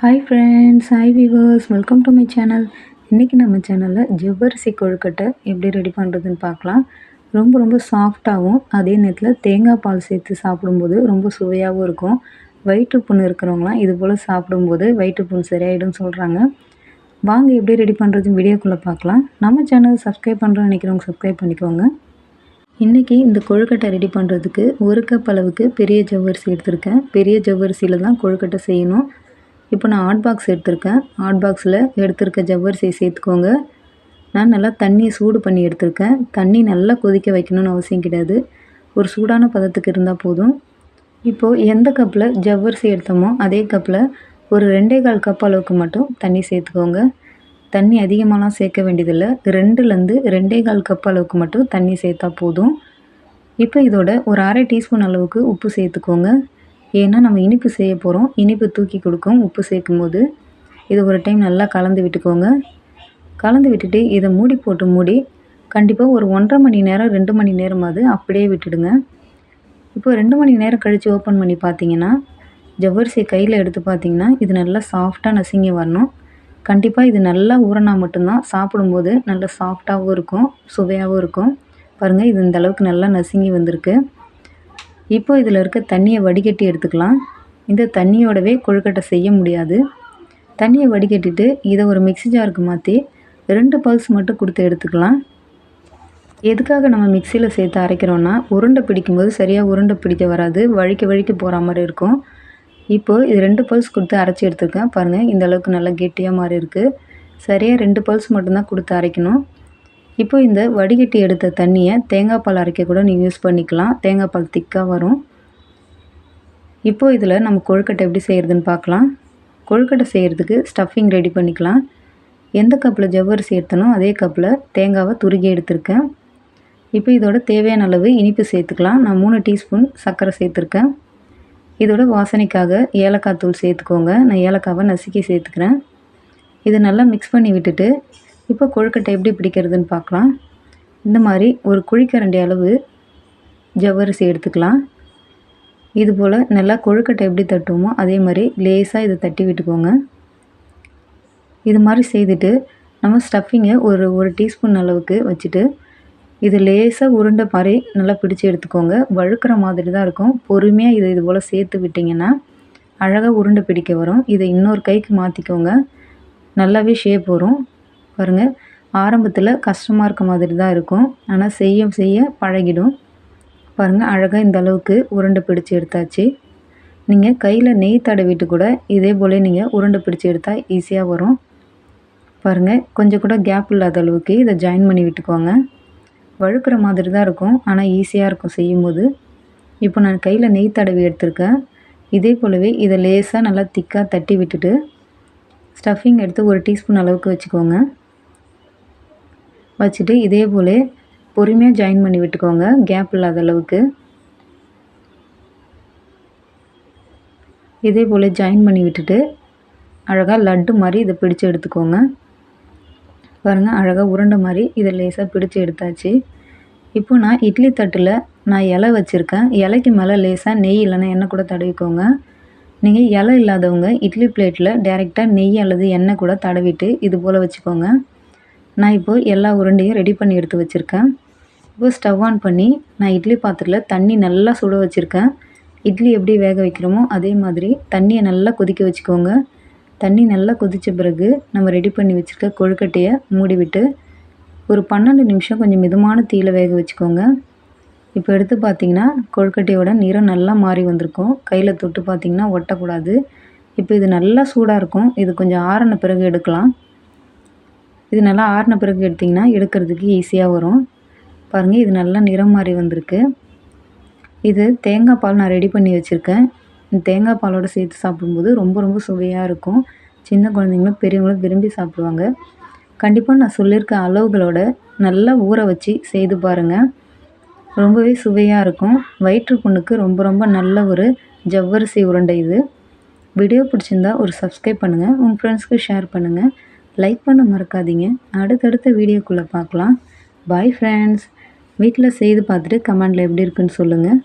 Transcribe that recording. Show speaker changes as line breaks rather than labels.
Hi friends hi viewers welcome to my channel இன்றைக்கி நம்ம சேனலில் ஜவ்வரிசி கொழுக்கட்டை எப்படி ரெடி பண்ணுறதுன்னு பார்க்கலாம். ரொம்ப ரொம்ப சாஃப்டாகவும் அதே நேரத்தில் தேங்காய் பால் சேர்த்து சாப்பிடும்போது ரொம்ப சுவையாகவும் இருக்கும். வயிற்று புண் இருக்கிறவங்களாம் இது போல் சாப்பிடும்போது வயிற்று புண் சொல்கிறாங்க வாங்க எப்படி ரெடி பண்ணுறதுன்னு வீடியோக்குள்ளே பார்க்கலாம். நம்ம சேனல் சப்ஸ்கிரைப் பண்ணுறோன்னு நினைக்கிறவங்க சப்ஸ்கிரைப் பண்ணிக்கோங்க. இன்றைக்கி இந்த கொழுக்கட்டை ரெடி பண்ணுறதுக்கு ஒரு கப் அளவுக்கு பெரிய ஜவ்வரிசி எடுத்திருக்கேன். பெரிய ஜவ்வரிசியில் தான் கொழுக்கட்டை செய்யணும். இப்போ நான் ஹாட் பாக்ஸ் எடுத்திருக்கேன். ஹாட் பாக்ஸில் எடுத்திருக்க ஜவ்வரிசியை சேர்த்துக்கோங்க. நான் நல்லா தண்ணியை சூடு பண்ணி எடுத்திருக்கேன். தண்ணி நல்லா கொதிக்க வைக்கணும்னு அவசியம் கிடையாது. ஒரு சூடான பதத்துக்கு இருந்தால் போதும். இப்போது எந்த கப்பில் ஜவ்வரிசி எடுத்தோமோ அதே கப்பில் ஒரு ரெண்டே கால் கப் அளவுக்கு மட்டும் தண்ணி சேர்த்துக்கோங்க. தண்ணி அதிகமாகலாம் சேர்க்க வேண்டியதில்லை. ரெண்டுலேருந்து ரெண்டே கால் கப் அளவுக்கு மட்டும் தண்ணி சேர்த்தா போதும். இப்போ இதோட ஒரு அரை டீஸ்பூன் அளவுக்கு உப்பு சேர்த்துக்கோங்க. ஏன்னா நம்ம இனிப்பு செய்ய போகிறோம் இனிப்பு தூக்கி கொடுக்கும். உப்பு சேர்க்கும் போது இது ஒரு டைம் நல்லா கலந்து விட்டுக்கோங்க. கலந்து விட்டுட்டு இதை மூடி போட்டு மூடி கண்டிப்பாக ஒரு ஒன்றரை மணி நேரம் ரெண்டு மணி நேரமாவது அப்படியே விட்டுடுங்க. இப்போ ரெண்டு மணி நேரம் கழித்து ஓப்பன் பண்ணி பார்த்தீங்கன்னா ஜவ்வரிசி கையில் எடுத்து பார்த்தீங்கன்னா இது நல்லா சாஃப்டாக நசுங்கி வரணும். கண்டிப்பாக இது நல்லா ஊறினா மட்டும்தான். சாப்பிடும்போது நல்லா சாஃப்டாகவும் இருக்கும் சுவையாகவும் இருக்கும். பாருங்கள் இது இந்த அளவுக்கு நல்லா நசுங்கி வந்திருக்கு. இப்போ இதில் இருக்க தண்ணியை வடிகட்டி எடுத்துக்கலாம். இந்த தண்ணியோடவே கொழுக்கட்டை செய்ய முடியாது. தண்ணியை வடிகட்டிட்டு இதை ஒரு மிக்சி ஜாருக்கு மாற்றி ரெண்டு பல்ஸ் மட்டும் கொடுத்து எடுத்துக்கலாம். எதுக்காக நம்ம மிக்சியில் சேர்த்து அரைக்கிறோன்னா உருண்டை பிடிக்கும்போது சரியாக உருண்டை பிடிக்க வராது வழிக்க வழிக்க போகிற மாதிரி இருக்கும். இப்போது இது ரெண்டு பல்ஸ் கொடுத்து அரைச்சி எடுத்துருக்கேன். பாருங்கள் இந்த அளவுக்கு நல்லா கெட்டியாக மாதிரி இருக்குது சரியாக ரெண்டு பல்ஸ் மட்டும்தான் கொடுத்து அரைக்கணும். இப்போ இந்த வடிகட்டி எடுத்த தண்ணியை தேங்காய் பால் அரைக்க கூட நீங்கள் யூஸ் பண்ணிக்கலாம். தேங்காய் பால் திக்காக வரும். இப்போது இதில் நம்ம கொழுக்கட்டை எப்படி செய்கிறதுன்னு பார்க்கலாம். கொழுக்கட்டை செய்கிறதுக்கு ஸ்டஃபிங் ரெடி பண்ணிக்கலாம். எந்த கப்பில் ஜவ்வரிசி எடுத்தனோ அதே கப்பில் தேங்காவை துருகி எடுத்திருக்கேன். இப்போ இதோட தேவையான அளவு இனிப்பு சேர்த்துக்கலாம். நான் மூணு டீஸ்பூன் சர்க்கரை சேர்த்துருக்கேன். இதோட வாசனைக்காக ஏலக்காய் தூள் சேர்த்துக்கோங்க. நான் ஏலக்காவை நசுக்கி சேர்த்துக்கிறேன். இதை நல்லா மிக்ஸ் பண்ணி விட்டுட்டு இப்போ கொழுக்கட்டை எப்படி பிடிக்கிறதுன்னு பார்க்கலாம். இந்த மாதிரி ஒரு குழிக்கரண்டி அளவு ஜவ்வரிசி எடுத்துக்கலாம். இது போல் நல்லா கொழுக்கட்டை எப்படி தட்டுவோமோ அதே மாதிரி லேசாக இதை தட்டி விட்டுக்கோங்க. இது மாதிரி செய்துட்டு நம்ம ஸ்டஃபிங்கை ஒரு ஒரு டீஸ்பூன் அளவுக்கு வச்சுட்டு இது லேசாக உருண்டை மாதிரி நல்லா பிடிச்சி எடுத்துக்கோங்க. வழுக்கிற மாதிரி தான் இருக்கும். பொறுமையாக இதை இது போல் சேர்த்து விட்டிங்கன்னா அழகாக உருண்டை பிடிக்க வரும். இதை இன்னொரு கைக்கு மாற்றிக்கோங்க நல்லாவே ஷேப் வரும். பாருங்கள் ஆரம்பத்தில் கஷ்டமாக இருக்க மாதிரி தான் இருக்கும். ஆனால் செய்ய செய்ய பழகிடும். பாருங்கள் அழகாக இந்த அளவுக்கு உருண்டை பிடிச்சி எடுத்தாச்சு. நீங்கள் கையில் நெய் தடவிட்டு கூட இதே போல் நீங்கள் உருண்டை பிடிச்சி எடுத்தால் ஈஸியாக வரும். பாருங்கள் கொஞ்சம் கூட கேப் இல்லாத அளவுக்கு இதை ஜாயின் பண்ணி விட்டுக்கோங்க. வழுக்கிற மாதிரி தான் இருக்கும். ஆனால் ஈஸியாக இருக்கும் செய்யும்போது. இப்போ நான் கையில் நெய் தடவி எடுத்திருக்கேன். இதே போலவே இதை லேசாக நல்லா திக்காக தட்டி விட்டுட்டு ஸ்டஃபிங் எடுத்து ஒரு டீஸ்பூன் அளவுக்கு வச்சுக்கோங்க. வச்சுட்டு இதே போல் பொறுமையாக ஜாயின் பண்ணி விட்டுக்கோங்க. கேப் இல்லாத அளவுக்கு. இதே போல் ஜாயின் பண்ணி விட்டுட்டு அழகாக லட்டு மாதிரி இதை பிடிச்சி எடுத்துக்கோங்க. பாருங்கள் அழகாக உருண்டை மாதிரி இதை லேசாக பிடிச்சி எடுத்தாச்சு. இப்போ நான் இட்லி தட்டில் நான் இலை வச்சுருக்கேன். இலைக்கு மேலே லேசாக நெய் இல்லைன்னா எண்ணெய் கூட தடவிக்கோங்க. நீங்கள் இலை இல்லாதவங்க இட்லி பிளேட்டில் டேரெக்டாக நெய் அல்லது எண்ணெய் கூட தடவிட்டு இது போல் வச்சுக்கோங்க. நான் இப்போது எல்லா உருண்டையும் ரெடி பண்ணி எடுத்து வச்சுருக்கேன். இப்போ ஸ்டவ் ஆன் பண்ணி நான் இட்லி பாத்திரத்தில் தண்ணி நல்லா சுட வச்சுருக்கேன். இட்லி எப்படி வேக வைக்கிறோமோ அதே மாதிரி தண்ணியை நல்லா கொதிக்க வச்சுக்கோங்க. தண்ணி நல்லா கொதித்த பிறகு நம்ம ரெடி பண்ணி வச்சுருக்க கொழுக்கட்டையை மூடிவிட்டு ஒரு பன்னெண்டு நிமிஷம் கொஞ்சம் மிதமான தீயில் வேக வச்சுக்கோங்க. இப்போ எடுத்து பார்த்தீங்கன்னா கொழுக்கட்டையோட நிறம் நல்லா மாறி வந்திருக்கும். கையில் தொட்டு பார்த்தீங்கன்னா ஒட்டக்கூடாது. இப்போ இது நல்லா சூடாக இருக்கும். இது கொஞ்சம் ஆறின பிறகு எடுக்கலாம். இது நல்லா ஆறின பிறகு எடுத்திங்கன்னா எடுக்கிறதுக்கு ஈஸியாக வரும். பாருங்கள் இது நல்லா நிறம் மாறி வந்திருக்கு. இது தேங்காய் பால் நான் ரெடி பண்ணி வச்சுருக்கேன். தேங்காய் பாலோடு சேர்த்து சாப்பிடும்போது ரொம்ப ரொம்ப சுவையாக இருக்கும். சின்ன குழந்தைங்களும் பெரியவங்களும் விரும்பி சாப்பிடுவாங்க. கண்டிப்பாக நான் சொல்லியிருக்க அளவுகளோட நல்லா ஊற வச்சு செய்து பாருங்கள் ரொம்பவே சுவையாக இருக்கும். வயிற்று புண்ணுக்கு ரொம்ப ரொம்ப நல்ல ஒரு ஜவ்வரிசி உருண்டை இது. வீடியோ பிடிச்சிருந்தா ஒரு சப்ஸ்கிரைப் பண்ணுங்கள் உங்கள் ஃப்ரெண்ட்ஸ்க்கு ஷேர் பண்ணுங்கள் லைக் பண்ண மறக்காதீங்க. அடுத்தடுத்த வீடியோக்குள்ளே பார்க்கலாம். பாய் ஃப்ரெண்ட்ஸ் வீட்டில் செய்து பார்த்துட்டு கமெண்டில் எப்படி இருக்குன்னு சொல்லுங்கள்